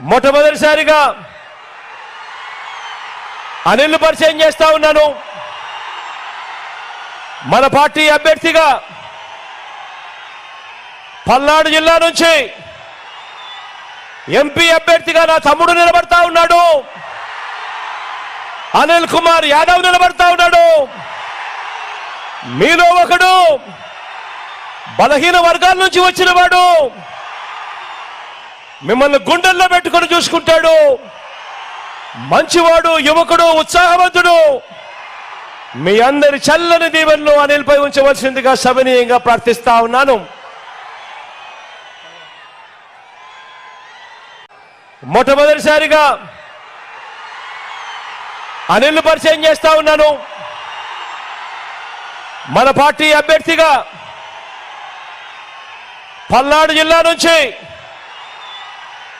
మొట్టమొదటిసారిగా అనిల్ పరిచయం చేస్తా ఉన్నాను. మన పార్టీ అభ్యర్థిగా పల్నాడు జిల్లా నుంచి ఎంపీ అభ్యర్థిగా నా తమ్ముడు నిలబడతా ఉన్నాడు. అనిల్ కుమార్ యాదవ్ నిలబడతా ఉన్నాడు. మీలో ఒకడు బలహీన వర్గాల నుంచి వచ్చిన వాడు. మిమ్మల్ని గుండెల్లో పెట్టుకొని చూసుకుంటాడు. మంచివాడు యువకుడు ఉత్సాహవంతుడు. మీ అందరి చల్లని దీవెనలు అనిల్పై ఉంచవలసిందిగా సవనీయంగా ప్రార్థిస్తా ఉన్నాను. మొట్టమొదటిసారిగా అనిల్ పరిచయం చేస్తా ఉన్నాను. మన పార్టీ అభ్యర్థిగా పల్నాడు జిల్లా నుంచి